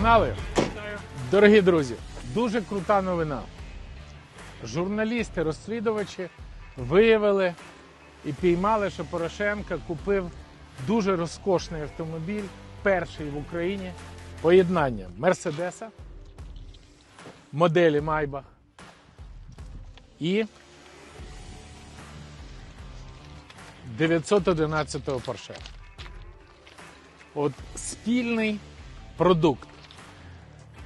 Погнали! Дорогі друзі, дуже крута новина. Журналісти, розслідувачі виявили і піймали, що Порошенко купив дуже розкошний автомобіль, перший в Україні. Поєднання Мерседеса, моделі Майбах і 911-го Porsche. От спільний продукт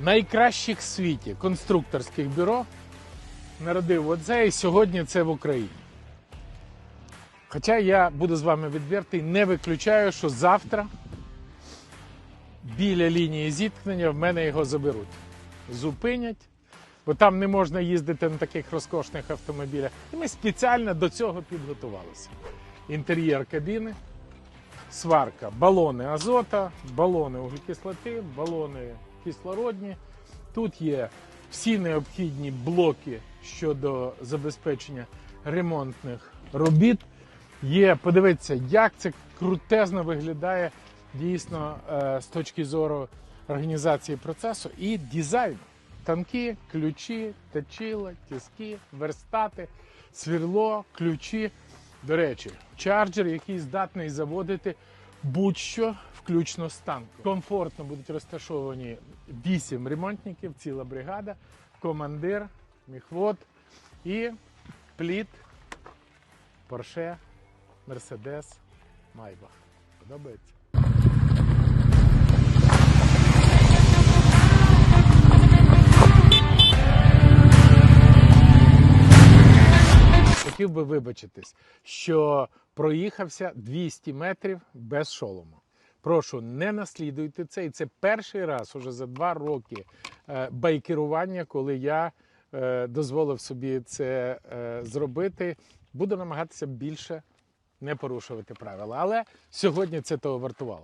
найкращих в світі конструкторських бюро народив оце і сьогодні це в Україні. Хоча я буду з вами відвертий, не виключаю, що завтра біля лінії зіткнення в мене його заберуть. Зупинять, бо там не можна їздити на таких розкошних автомобілях. І ми спеціально до цього підготувалися. Інтер'єр кабіни, сварка, балони азота, балони вуглекислоти, балони кислородні. Тут є всі необхідні блоки щодо забезпечення ремонтних робіт. Є, подивіться, як це крутезно виглядає дійсно е, з точки зору організації процесу і дизайну. Танки, ключі, точила, тиски, верстати, свірло, ключі. До речі, чарджер, який здатний заводити будь-що, включно з танком. Комфортно будуть розташовані 8 ремонтників, ціла бригада, командир, міхвод і пліт, Порше, Мерседес, Майбах. Подобається? Хотів би вибачитись, що проїхався 200 метрів без шолому. Прошу, не наслідуйте це. І це перший раз уже за два роки е, байкерування, коли я е, дозволив собі це е, зробити. Буду намагатися більше не порушувати правила. Але сьогодні це того вартувало.